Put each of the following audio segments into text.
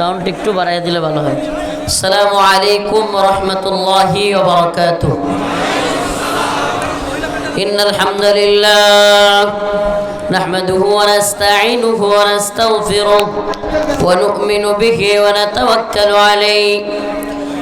সাউন্ড একটু বাড়াই দিলে ভালো হয় আসসালামু আলাইকুম রহমতুল্লাহি ওবরাকাতুহ إن الحمد لله نحمده ونستعينه ونستغفره ونؤمن به ونتوكل عليه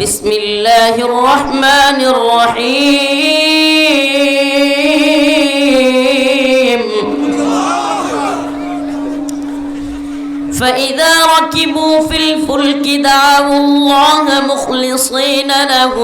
بسم الله الرحمن الرحيم. فإذا ركبوا في الفلك دعوا الله مخلصين له